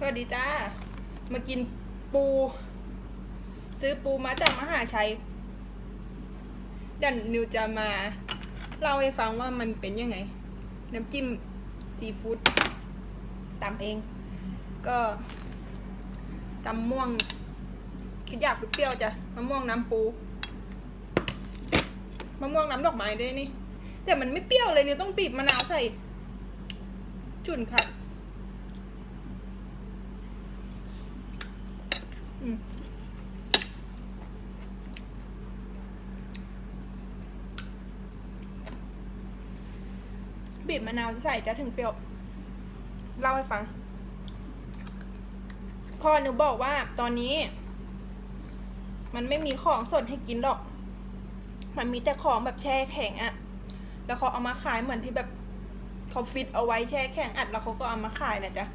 สวัสดีจ้า มากินปู ซื้อปูมาจากมหาชัยดันนิวจะมาเล่าให้ฟังว่ามันเป็นยังไง น้ำจิ้มซีฟู้ดตำเอง ก็ตำม่วง คิดอยากเปรี้ยวจ้ะมะม่วงน้ำปูมะม่วงน้ำดอกไม้ด้วยนี่ แต่มันไม่เปรี้ยวเลยนิวต้องบีบมะนาวใส่ จุนค่ะ อืม บีบมะนาวใส่จะถึงเปรี้ยว เล่าให้ฟัง พ่อหนูบอกว่าตอนนี้ มันไม่มีของสดให้กินหรอก มันมีแต่ของแบบแช่แข็งอะแล้วเขาเอามาขายเหมือนที่แบบเขาฟิตเอาไว้แช่แข็งอัดแล้วเขาก็เอามาขายนะจ๊ะ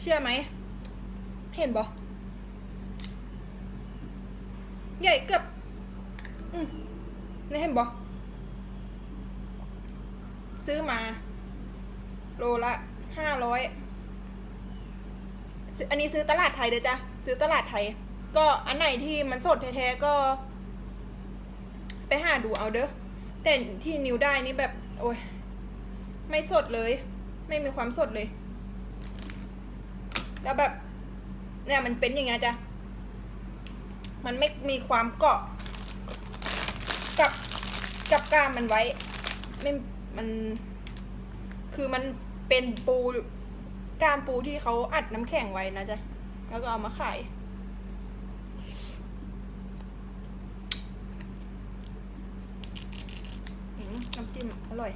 เชื่อไหม เห็นบอ ใหญ่เกือบอืมนี่เห็นบอซื้อมา โลละห้าร้อยอันนี้ซื้อตลาดไทยเด้อจ้ะ ซื้อตลาดไทย ก็อันไหนที่มันสดแท้ๆก็ ไปหาดูเอาเด้อ แต่ที่นิวได้นี่แบบ โอ้ย ไม่สดเลย ไม่มีความสดเลย แล้วแบบ เนี่ยมันเป็นอย่างเงี้ยจ้ะ มันไม่มีความเกาะ กับกับกล้ามมันไว้ ไม่มันคือมันเป็นปูกล้ามปูที่เขาอัดน้ำแข็งไว้นะจ๊ะ แล้วก็เอามาขายน้ำจิ้มอร่อย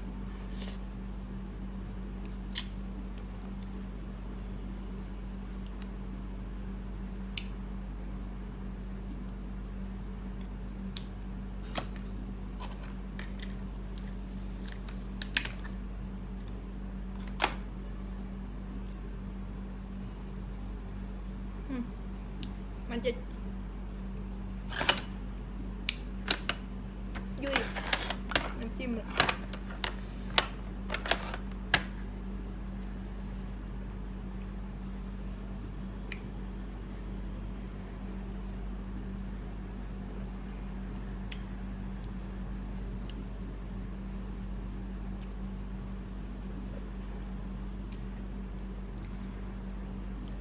มันจะ ยุ่ยน้ำจิ้ม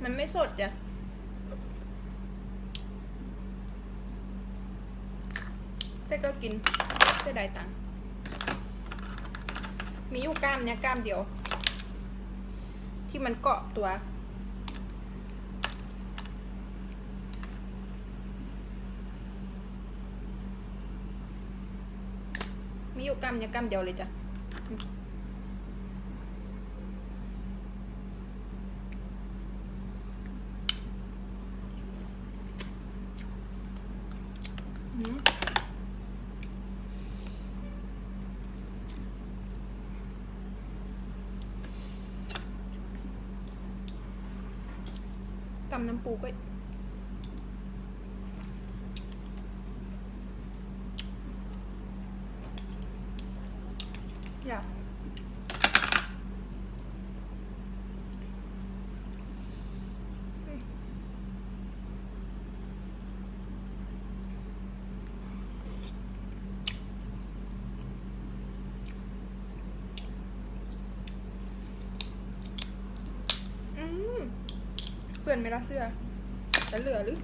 มันไม่สดจ้ะ แต่ก็กินเสียดายตังค์มีอยู่กล้ามเนี้ยกล้ามเดียว ที่มันเกาะตัว มีอยู่กล้ามเนี้ยกล้ามเดียวเลยจ้ะอืม ตำน้ำปูก็อยากอืมเปื่อนไหมล่ะเสื้อจะเหลือหรือ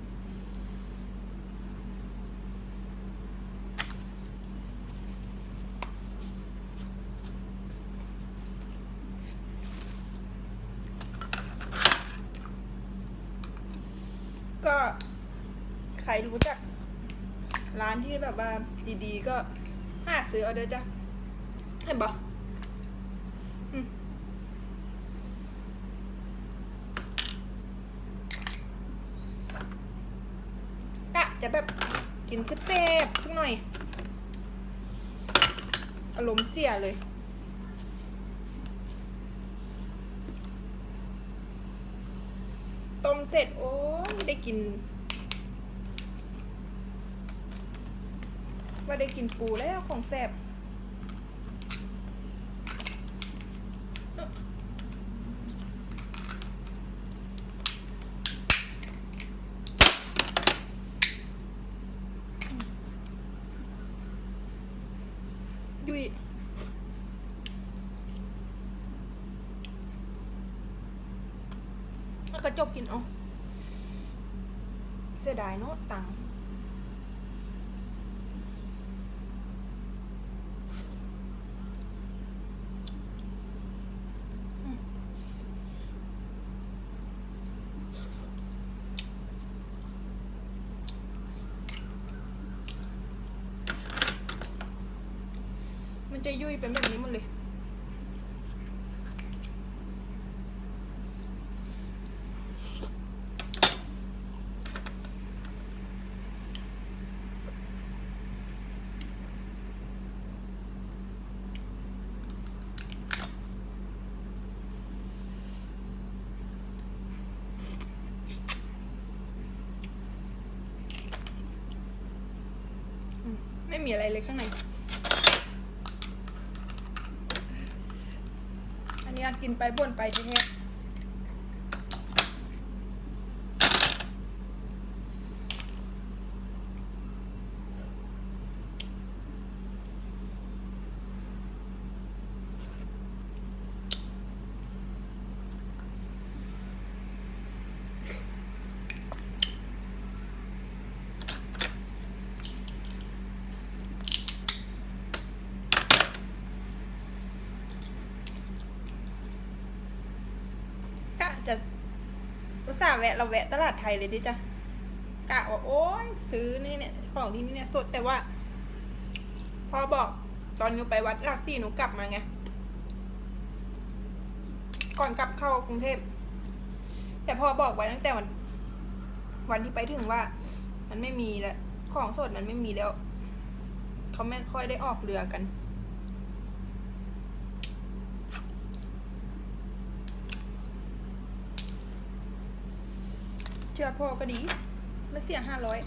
ก็ใครรู้จัก ร้านที่แบบว่าดีๆ ก็หาซื้อเอาเด้อจ้ะเห็นปะ จะแบบกินเซบๆสักหน่อย อารมณ์เสียเลยต้มเสร็จ โอ้ยได้กิน ว่าได้กินปูแล้วของแซ่บ วิ กระจกกินเอาเสียดายเนาะตังค์ จะยุ่ยเป็นแบบนี้หมดเลย ไม่มีอะไรเลยข้างใน อันกินไปบ่นไปทีนี้ะจะ อุตส่าห์แวะเราแวะตลาดไทยเลยดิจ้ะกะว่าโอ๊ยซื้อนี่เนี่ยของที่นี่เนี่ยสดแต่ว่า พอบอกตอนหนูไปวัดหลักสี่หนูกลับมาไง ก่อนกลับเข้ากรุงเทพ แต่พอบอกไว้ตั้งแต่วัน วันที่ไปถึงว่า มันไม่มีแล้ว ของสดมันไม่มีแล้ว เขาไม่ค่อยได้ออกเรือกัน เชื่อพ่อก็ดี ไม่เสียห้าร้อย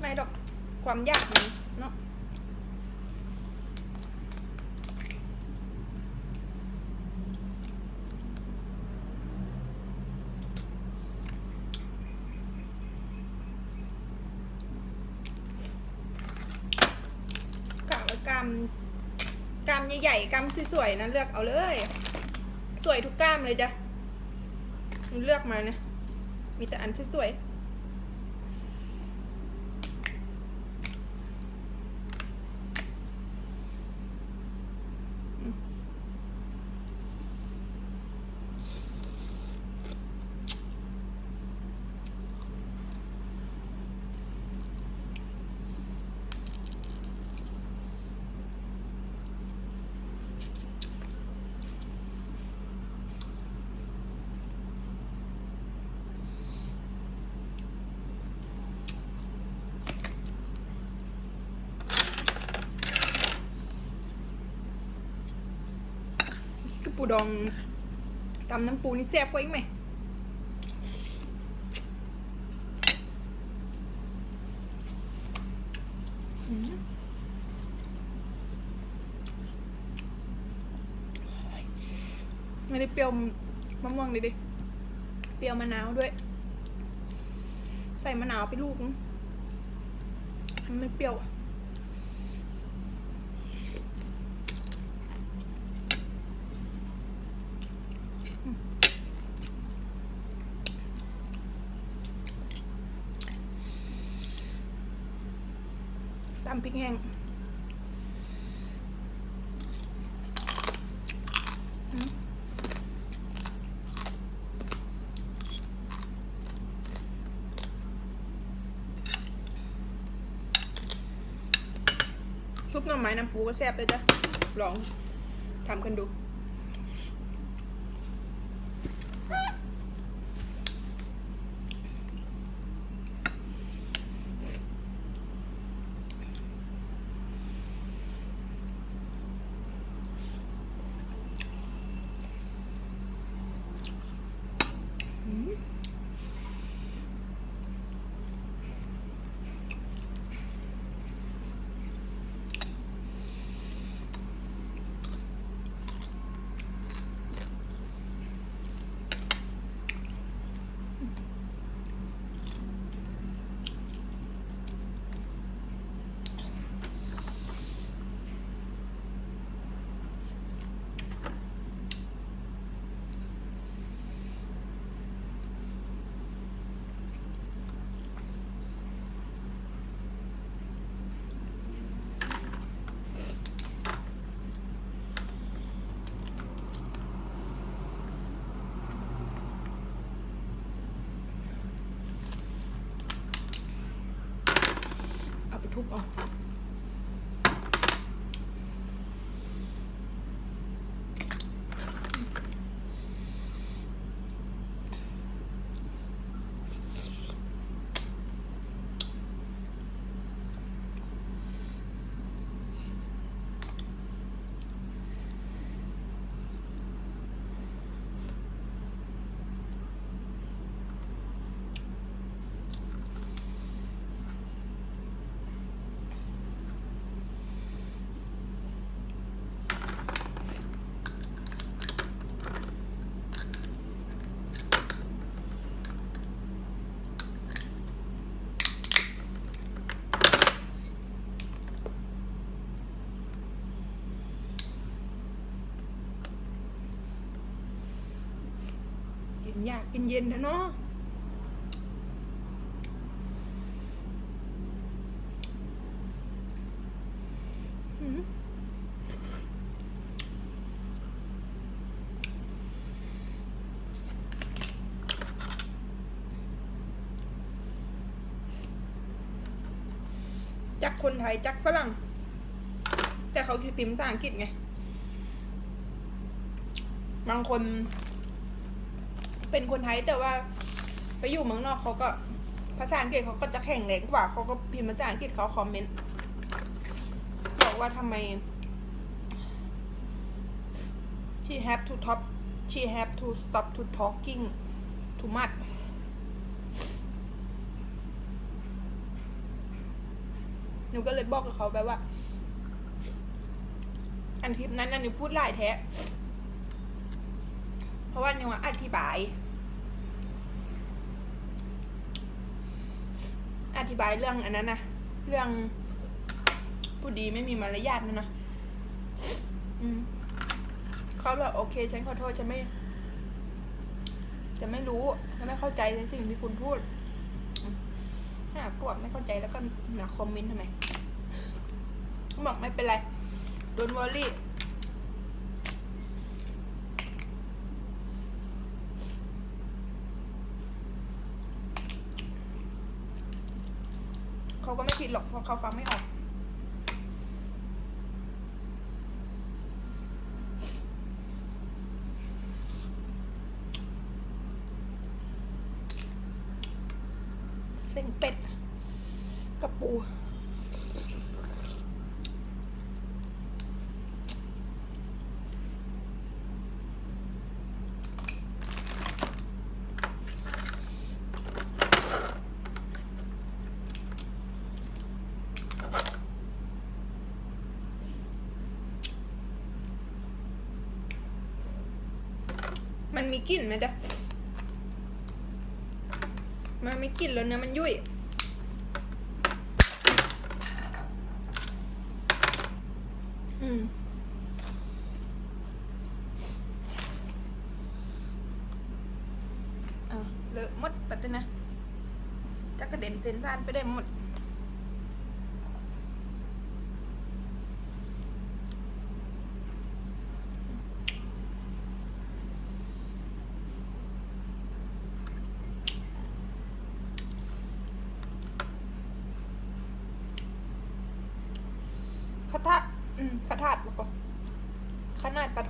ไม่ดอกความยากมันเนาะกะว่ากามกาม ใหญ่ๆกามสวยๆนะเลือกเอาเลย สวยทุกกล้ามเลยจ้ะหนูเลือกมานะมีแต่อันสวยๆ ปูดองตำน้ำปูนี่แซ่บกว่าอีกไหมไม่ได้เปรี้ยวมะม่วงเลยดิเปรี้ยวมะนาวด้วย ใส่มะนาวไปลูก มันไม่เปรี้ยวอะำพริกแห้งซุปหน่อไม้น้ำปูก็แซ่บเลยจ้ะ ลองทำกันดู ทุ อยากกินเย็นนะเนาะอืมจักคนไทยจักฝรั่ง แต่เขาพิมพ์ภาษาอังกฤษไง บางคน เป็นคนไทยแต่ว่าไปอยู่เมืองนอกเขาก็ภาษาอังกฤษเขาก็จะแข็งแรงกว่าเขาก็พิมพ์ภาษาอังกฤษเขาคอมเมนต์บอกว่าทำไม she have to top she have to stop to talking too much หนูก็เลยบอกกับเขาไปว่า อันคลิปนั้นน่ะหนูพูดหลายแท้ เพราะว่านิวอธิบาย อธิบายเรื่องอันนั้นนะเรื่องผู้ดีไม่มีมารยาทนั่นะเขาแบบโอเค ฉันขอโทษฉันไม่ จะไม่รู้จะไม่เข้าใจในสิ่งที่คุณพูดถ้าพวกไม่เข้าใจแล้วก็มาคอมเมนต์ทำไมบอกไม่เป็นไร don't worry เขาก็ไม่ผิด หรอกเพราะเขาฟังไม่ออก เส้นเป็ดกับปู มันมี กลิ่นไหมจ๊ะมันไม่กลิ่นแล้วเนื้อมันยุ่ยอืมอะเลอะหมดปัตตนะจะกระเด็นเส้นซานไปได้หมด ขะทะอืมขะทาดบอกก่อนขนาดปลาทู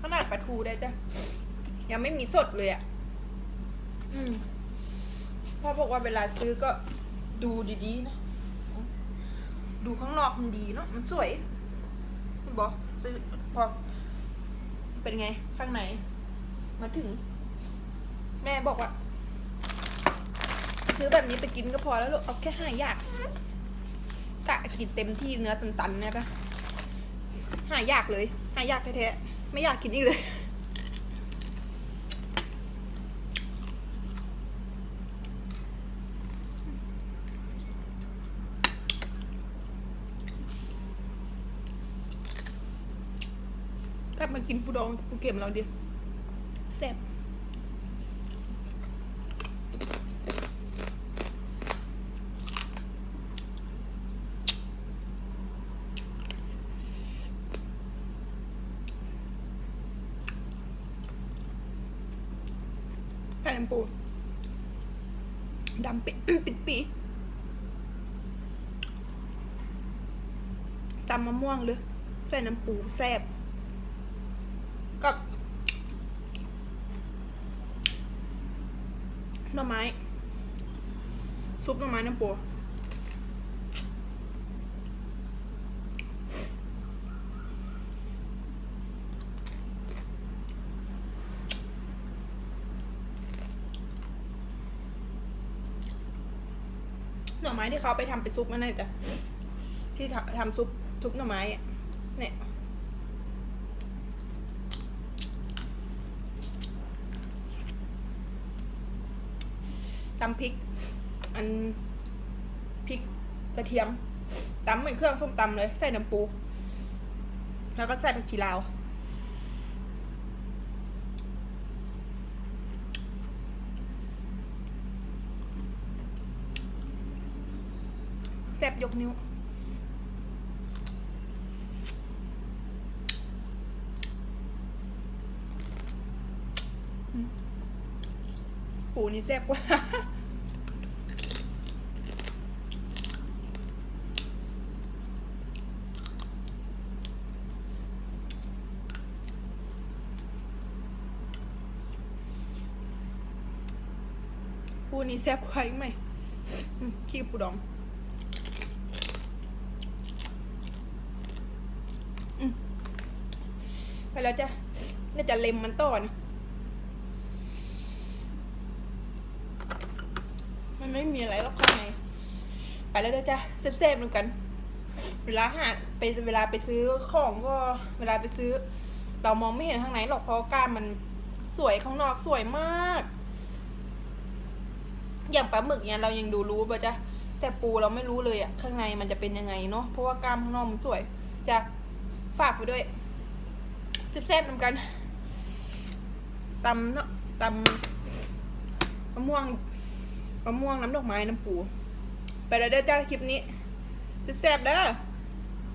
ขนาดปลาทูได้จ้ะ ยังไม่มีสดเลยอะ อืมพ่อบอกว่าเวลาซื้อก็ดูดีๆนะ ดูข้างนอกมันดีเนาะ มันสวย บอกซื้อพอ เป็นไงข้างใน มาถึง แม่บอกว่า ซื้อแบบนี้ไปกินก็พอแล้วลูก เอาแค่ห้าอยากกะกินเต็มที่เนื้อตันๆเนี่ยปะ หายากเลย หายากแท้ๆไม่อยากกินอีกเลยกลับมากินปูดองปูเก็มเราดิแซ่บไข่น้ำปูดำปิด ปิดปี ตำมะม่วงเลยใส่น้ำปูแซ่บกับหน่อไม้ ซุปหน่อไม้น้ำปูหน่อไม้ที่เขาไปทำเป็นซุปนั่นน่ะจ้ะที่ทำทำซุป ทุบหน่อไม้เนี่ยตำพริก อันพริกกระเทียมตำเหมือนเครื่องส้มตำเลย ใส่น้ำปู แล้วก็ใส่ผักชีลาวแซ่บยกนิ้ว ปูนี่แซ่บกว่า ปูนี่แซ่บกว่าอีกไหมขี้ปูดองไปแล้วจ้ะ น่าจะเล็มมันต่อนะมันไม่มีอะไรหรอกข้างใน ไปแล้วเด้อจ้ะแซ่บๆเหมือนกัน เวลาหาไปเวลาไปซื้อของก็เวลาไปซื้อ เรามองไม่เห็นข้างในหรอกเพราะกล้ามมันสวยข้างนอกสวยมาก อย่างปลาหมึกเนี่ยเรายังดูรู้ป่ะจ๊ะแต่ปูเราไม่รู้เลยอะข้างในมันจะเป็นยังไงเนาะเพราะว่ากล้ามข้างนอกมันสวยจะฝากไปด้วยแซ่บๆเหมือนกันตำเนาะตำมะม่วงมะม่วงน้ำดอกไม้น้ำปู ไปแล้วเด้อจ้าคลิปนี้แซ่บๆเด้อ